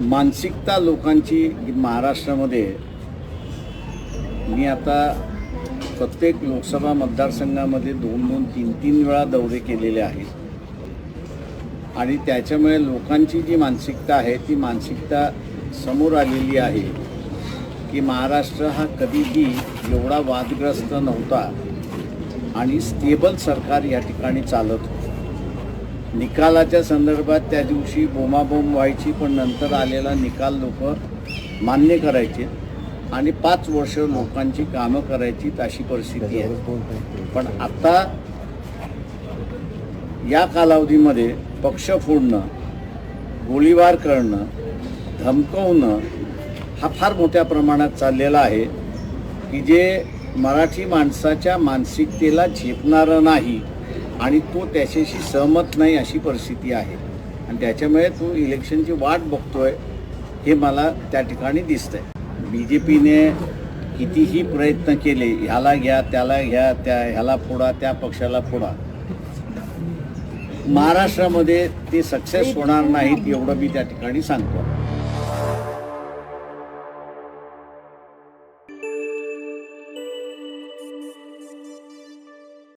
मानसिकता लोकांची महाराष्ट्रामध्ये मी आता प्रत्येक लोकसभा मतदारसंघामध्ये दोन दोन तीन तीन वेळा दौरे केलेले आहेत. आणि त्याच्यामुळे लोकांची जी मानसिकता आहे ती मानसिकता समोर आलेली आहे की महाराष्ट्र हा कधीही एवढा वादग्रस्त नव्हता आणि स्टेबल सरकार या ठिकाणी चालत होतं. निकालाच्या संदर्भात त्या दिवशी बोमाबोम व्हायची पण नंतर आलेला निकाल लोक मान्य करायचे. आणि पाच वर्ष लोकांची कामं करायची अशी परिस्थिती आहे. पण आता या कालावधीमध्ये पक्ष फोडणं गोळीबार करणं धमकवणं हा फार मोठ्या प्रमाणात चाललेला आहे की जे मराठी माणसाच्या मानसिकतेला झेपणारं नाही आणि तो त्याच्याशी सहमत नाही अशी परिस्थिती आहे. आणि त्याच्यामुळे तो इलेक्शनची वाट बघतोय हे मला त्या ठिकाणी दिसतंय. बी जे पीने कितीही प्रयत्न केले ह्याला घ्या त्याला घ्या त्या ह्याला फोडा त्या पक्षाला फोडा. महाराष्ट्रामध्ये ते सक्सेस होणार नाहीत एवढं मी त्या ठिकाणी सांगतो.